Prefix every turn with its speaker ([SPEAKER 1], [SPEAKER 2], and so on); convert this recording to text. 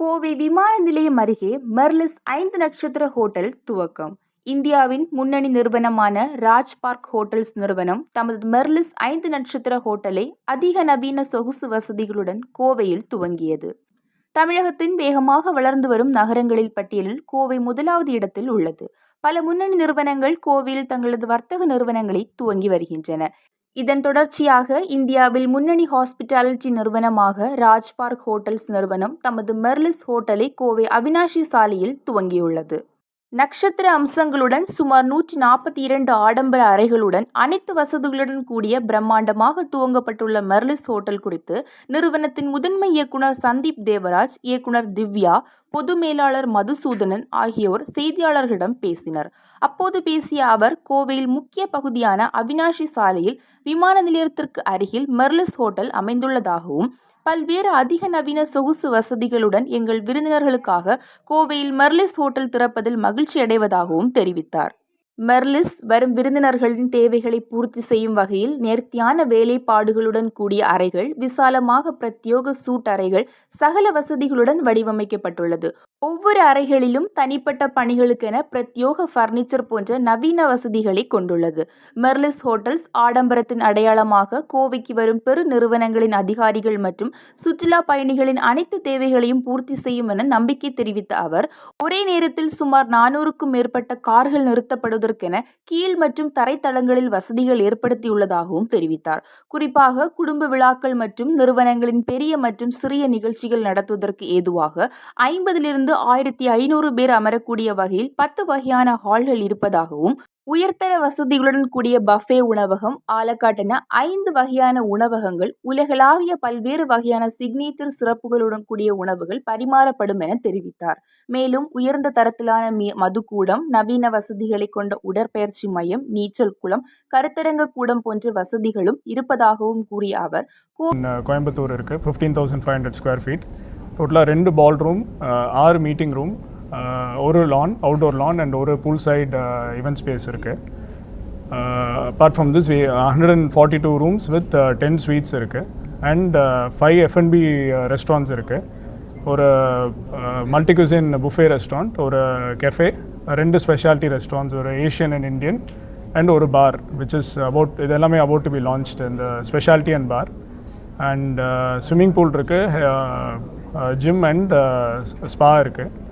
[SPEAKER 1] கோவை விமான நிலையம் அருகே மெர்லிஸ் ஐந்து நட்சத்திர ஹோட்டல் துவக்கம். இந்தியாவின் முன்னணி நிறுவனமான ராஜ் பார்க் ஹோட்டல்ஸ் நிறுவனம் தமது மெர்லிஸ் ஐந்து நட்சத்திர ஹோட்டலை அதிக நவீன சொகுசு வசதிகளுடன் கோவையில் துவங்கியது. தமிழகத்தின் வேகமாக வளர்ந்து வரும் நகரங்களில் பட்டியலில் கோவை முதலாவது இடத்தில் உள்ளது. பல முன்னணி நிறுவனங்கள் கோவையில் தங்களது வர்த்தக நிறுவனங்களை துவங்கி வருகின்றன. இதன் தொடர்ச்சியாக இந்தியாவில் முன்னணி ஹாஸ்பிட்டாலிட்டி நிறுவனமாக ராஜ்பார்க் ஹோட்டல்ஸ் நிறுவனம் தமது மெர்லிஸ் ஹோட்டலை கோவை அவினாஷி சாலையில் துவங்கியுள்ளது. நட்சத்திர அம்சங்களுடன் சுமார் நூற்றி நாற்பத்தி இரண்டு ஆடம்பர அறைகளுடன் அனைத்து வசதிகளுடன் கூடிய பிரம்மாண்டமாக துவங்கப்பட்டுள்ள மெர்லிஸ் ஹோட்டல் குறித்து நிறுவனத்தின் முதன்மை இயக்குனர் சந்தீப் தேவராஜ் இயக்குனர் திவ்யா பொது மேலாளர் மதுசூதனன் ஆகியோர் செய்தியாளர்களிடம் பேசினர். அப்போது பேசிய அவர் கோவையில் முக்கிய பகுதியான அவினாஷி சாலையில் விமான நிலையத்திற்கு அருகில் மெர்லிஸ் ஹோட்டல் அமைந்துள்ளதாகவும் பல்வேறு அதிக நவீன சொகுசு வசதிகளுடன் எங்கள் விருந்தினர்களுக்காக கோவையில் மெர்லிஸ் ஹோட்டல் திறப்பதில் மகிழ்ச்சி அடைவதாகவும் தெரிவித்தார். மெர்லிஸ் வரும் விருந்தினர்களின் தேவைகளை பூர்த்தி செய்யும் வகையில் நேர்த்தியான வேலைப்பாடுகளுடன் கூடிய அறைகள் விசாலமாக பிரத்யோக சூட் அறைகள் சகல வசதிகளுடன் வடிவமைக்கப்பட்டுள்ளது. ஒவ்வொரு அறைகளிலும் தனிப்பட்ட பணிகளுக்கென பிரத்யோக ஃபர்னிச்சர் போன்ற நவீன வசதிகளை கொண்டுள்ளது. மெர்லிஸ் ஹோட்டல்ஸ் ஆடம்பரத்தின் அடையாளமாக கோவைக்கு வரும் பெரு நிறுவனங்களின் அதிகாரிகள் மற்றும் சுற்றுலா பயணிகளின் அனைத்து தேவைகளையும் பூர்த்தி செய்யும் என நம்பிக்கை தெரிவித்த அவர் ஒரே நேரத்தில் சுமார் நானூறுக்கும் மேற்பட்ட கார்கள் நிறுத்தப்படுவதற்கென கீழ் மற்றும் தரைத்தளங்களில் வசதிகள் ஏற்படுத்தியுள்ளதாகவும் தெரிவித்தார். குறிப்பாக குடும்ப விழாக்கள் மற்றும் நிறுவனங்களின் பெரிய மற்றும் சிறிய நிகழ்ச்சிகள் நடத்துவதற்கு ஏதுவாக ஐம்பதிலிருந்து ஆயிரத்தி ஐநூறு பேர் அமரக்கூடிய வகையில் பத்து வகையான ஹால்கள் இருப்பதாகவும் உயர்தர வசதிகளுடன் கூடிய பஃபே உணவகம் ஆலக்காட்டின ஐந்து வகையான உணவகங்கள் உலகளாவிய பல்வேறு வகையான சிக்னேச்சர் சிறப்புகளுடன் கூடிய உணவுகள் பரிமாறப்படும் என தெரிவித்தார். மேலும் உயர்ந்த தரத்திலான மீ மதுக்கூடம் நவீன வசதிகளை கொண்ட உடற்பயிற்சி மையம் நீச்சல் குளம் கருத்தரங்க கூடம் போன்ற வசதிகளும் இருப்பதாகவும் கூறிய அவர்
[SPEAKER 2] கோயம்புத்தூர் இருக்கு fifteen thousand five hundred square feet டோட்டலாக ரெண்டு பால் ரூம் ஆறு மீட்டிங் ரூம் ஒரு லான் அவுட்டோர் லான் அண்ட் ஒரு பூல் சைட் இவெண்ட் ஸ்பேஸ் இருக்குது apart from this hundred and forty two rooms with ten suites இருக்குது அண்ட் ஃபைவ் எஃப்என்பி ரெஸ்டாரண்ட்ஸ் இருக்குது ஒரு multi cuisine buffet restaurant ஒரு கெஃபே ரெண்டு speciality restaurants ஒரு Asian and Indian and ஒரு bar which is about இது எல்லாமே அபவுட் டு பி லான்ச்டு இந்த speciality and bar and swimming pool இருக்குது ஜிம் அண்ட் ஸ்பா இருக்குது